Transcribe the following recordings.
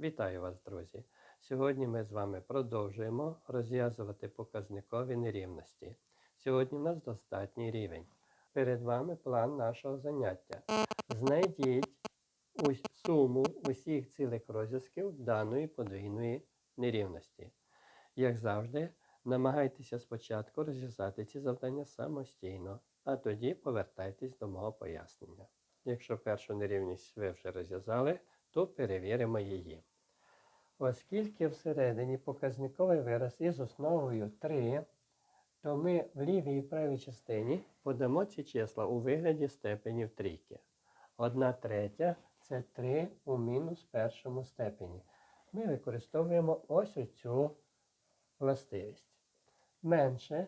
Вітаю вас, друзі! Сьогодні ми з вами продовжуємо розв'язувати показникові нерівності. Сьогодні в нас достатній рівень. Перед вами план нашого заняття. Знайдіть суму усіх цілих розв'язків даної подвійної нерівності. Як завжди, намагайтеся спочатку розв'язати ці завдання самостійно, а тоді повертайтесь до мого пояснення. Якщо першу нерівність ви вже розв'язали, то перевіримо її. Оскільки всередині показниковий вираз із основою 3, то ми в лівій і правій частині подамо ці числа у вигляді степенів трійки. Одна третя це 3 у мінус першому степені. Ми використовуємо ось оцю властивість. Менше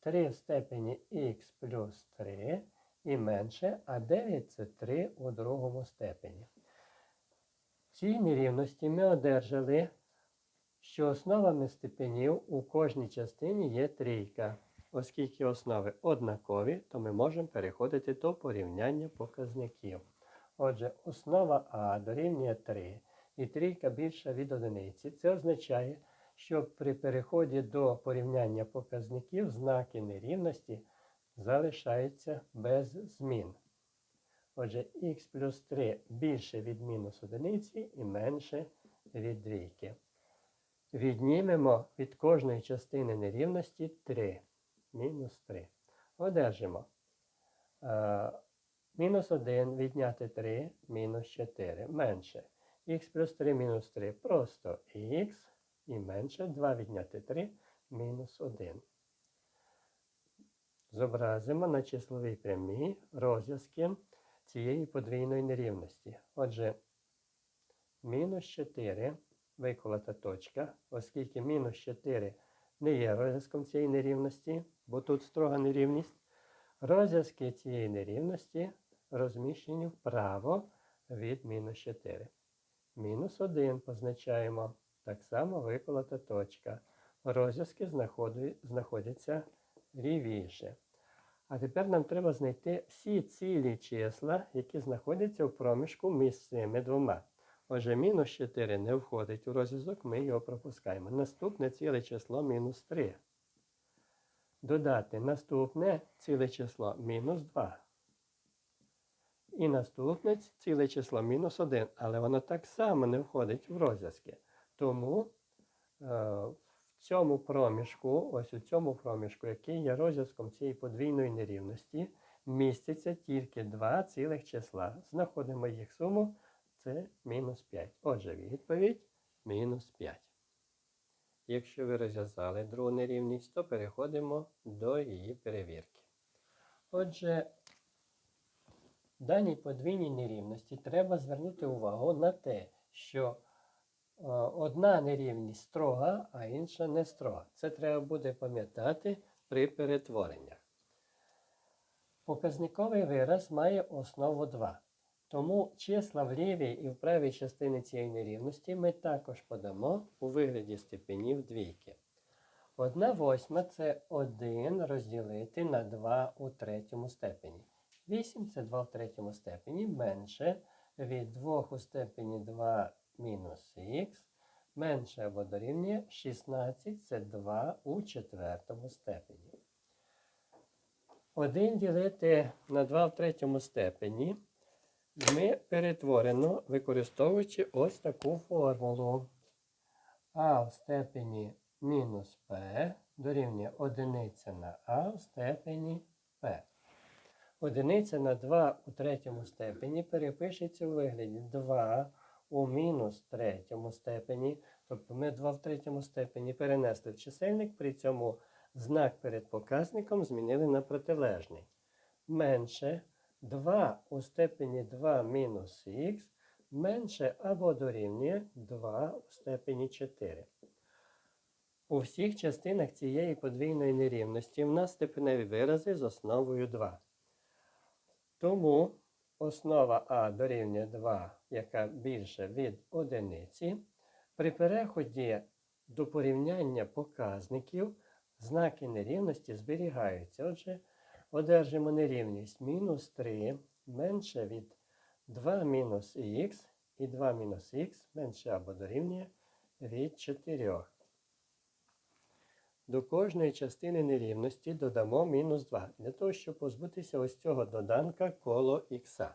3 в степені х плюс 3 і менше, а 9 це 3 у другому степені. Цій нерівності ми одержали, що основами степенів у кожній частині є трійка. Оскільки основи однакові, то ми можемо переходити до порівняння показників. Отже, основа А дорівнює 3 і трійка більша від одиниці. Це означає, що при переході до порівняння показників знаки нерівності залишаються без змін. Отже, х плюс 3 більше від мінус одиниці і менше від двійки. Віднімемо від кожної частини нерівності 3. Мінус 3. Одержимо. е, мінус 1 відняти 3, мінус 4. Менше. х плюс 3 мінус 3 просто х і менше 2 відняти 3 мінус 1. Зобразимо на числовій прямій розв'язки цієї подвійної нерівності. Отже, мінус 4 виколота точка, оскільки мінус 4 не є розв'язком цієї нерівності, бо тут строга нерівність. Розв'язки цієї нерівності розміщені вправо від мінус 4. Мінус 1 позначаємо так само виколота точка. Розв'язки знаходяться лівіше. А тепер нам треба знайти всі цілі числа, які знаходяться в проміжку між цими двома. Отже, мінус 4 не входить у розв'язок, ми його пропускаємо. Наступне ціле число мінус 3. Додати наступне ціле число мінус 2. І наступне ціле число мінус 1, але воно так само не входить в розв'язки. Тому е, цьому проміжку, ось у цьому проміжку, який є розв'язком цієї подвійної нерівності, міститься тільки два цілих числа. Знаходимо їх суму, це мінус 5. Отже, відповідь мінус 5. Якщо ви розв'язали другу нерівність, то переходимо до її перевірки. Отже, в даній подвійній нерівності треба звернути увагу на те, що одна нерівність строга, а інша не строга. Це треба буде пам'ятати при перетвореннях. Показниковий вираз має основу 2. Тому числа в лівій і в правій частині цієї нерівності ми також подамо у вигляді степенів двійки. 1 восьма це 1 розділити на 2 у третьому степені. 8 це 2 в третьому степені менше від 2 у степені 2 мінус х, менше або дорівнює 16 це 2 у четвертому степені. 1 ділити на 2 в третьому степені ми перетворено, використовуючи ось таку формулу. А в степені мінус p дорівнює 1 на а в степені p. Одиниця на 2 у третьому степені перепишеться у вигляді 2 у мінус третьому степені. Тобто ми 2 в третьому степені перенесли в чисельник, при цьому знак перед показником змінили на протилежний. Менше 2 у степені 2 мінус х менше або дорівнює 2 у степені 4. У всіх частинах цієї подвійної нерівності в нас степеневі вирази з основою 2. Тому основа А дорівнює 2, яка більша від одиниці. При переході до порівняння показників знаки нерівності зберігаються. Отже, одержимо нерівність мінус 3 менше від 2 мінус х і 2 мінус х менше або дорівнює від 4. До кожної частини нерівності додамо мінус 2, для того, щоб позбутися ось цього доданка коло х.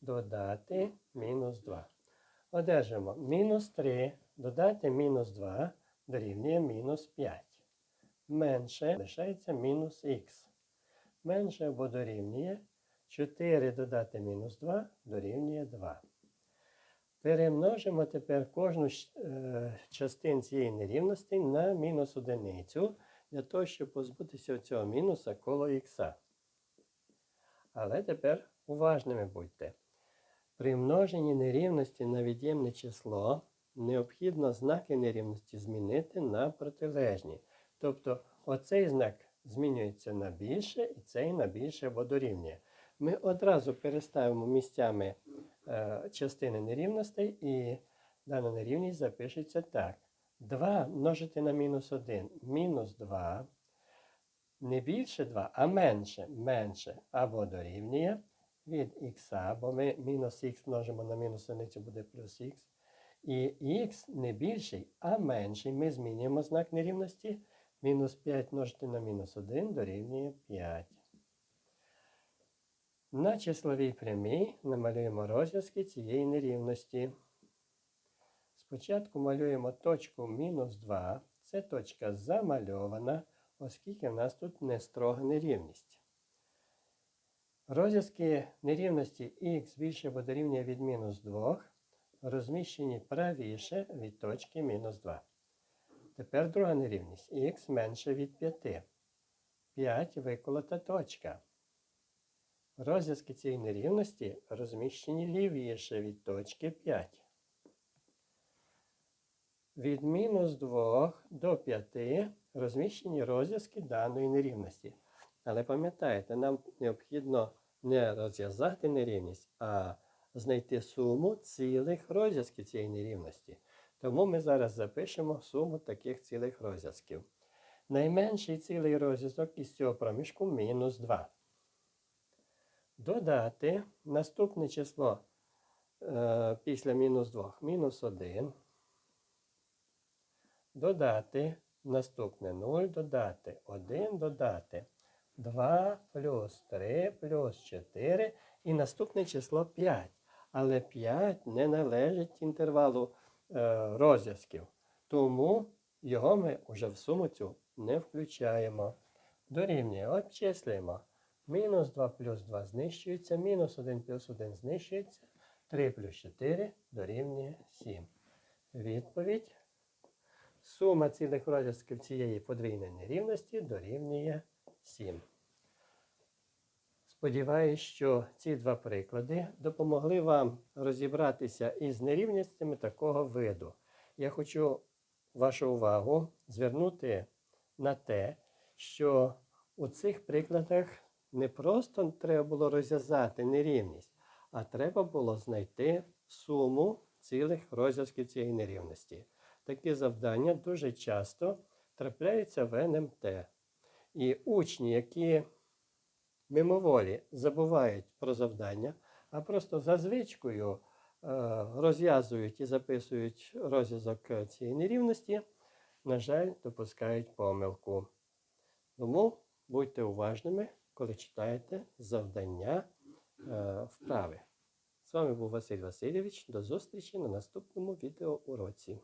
Додати мінус 2. Одержимо мінус 3 додати мінус 2 дорівнює мінус 5. Менше лишається мінус х. Менше або дорівнює 4 додати мінус 2 дорівнює 2. Перемножимо тепер кожну щ- е, частин цієї нерівності на мінус одиницю, для того, щоб позбутися цього мінуса коло х. Але тепер уважними будьте. При множенні нерівності на від'ємне число необхідно знаки нерівності змінити на протилежні. Тобто оцей знак змінюється на більше і цей на більше або дорівнює. Ми одразу переставимо місцями частини нерівностей і дана нерівність запишеться так. 2 множити на мінус 1 мінус 2. Не більше 2, а менше менше або дорівнює від х, бо ми мінус х множимо на мінус одиницю буде плюс х. І х не більший, а менший. Ми змінюємо знак нерівності. Мінус 5 множити на мінус 1 дорівнює 5. На числовій прямій намалюємо розв'язки цієї нерівності. Спочатку малюємо точку мінус 2. Це точка замальована, оскільки в нас тут не строга нерівність. Розв'язки нерівності х більше або дорівнює від мінус 2 розміщені правіше від точки мінус 2. Тепер друга нерівність х менше від 5. 5 виколота точка. Розв'язки цієї нерівності розміщені лівіше від точки 5. Від мінус 2 до 5 розміщені розв'язки даної нерівності. Але пам'ятаєте, нам необхідно не розв'язати нерівність, а знайти суму цілих розв'язків цієї нерівності. Тому ми зараз запишемо суму таких цілих розв'язків. Найменший цілий розв'язок із цього проміжку мінус 2. Додати наступне число е, після мінус 2 мінус 1. Додати наступне 0, додати 1, додати 2 плюс 3 плюс 4 і наступне число 5. Але 5 не належить інтервалу е, розв'язків. Тому його ми вже в суму цю не включаємо. Дорівнює, обчислюємо. Мінус 2 плюс 2 знищується, мінус 1 плюс 1 знищується, 3 плюс 4 дорівнює 7. Відповідь. Сума цілих розв'язків цієї подвійної нерівності дорівнює 7. Сподіваюсь, що ці два приклади допомогли вам розібратися із нерівностями такого виду. Я хочу вашу увагу звернути на те, що у цих прикладах не просто треба було розв'язати нерівність, а треба було знайти суму цілих розв'язків цієї нерівності. Такі завдання дуже часто трапляються в НМТ. І учні, які мимоволі забувають про завдання, а просто за звичкою е, розв'язують і записують розв'язок цієї нерівності, на жаль, допускають помилку. Тому будьте уважними, коли читаєте завдання е, вправи. З вами був Василь Васильович. До зустрічі на наступному відеоуроці.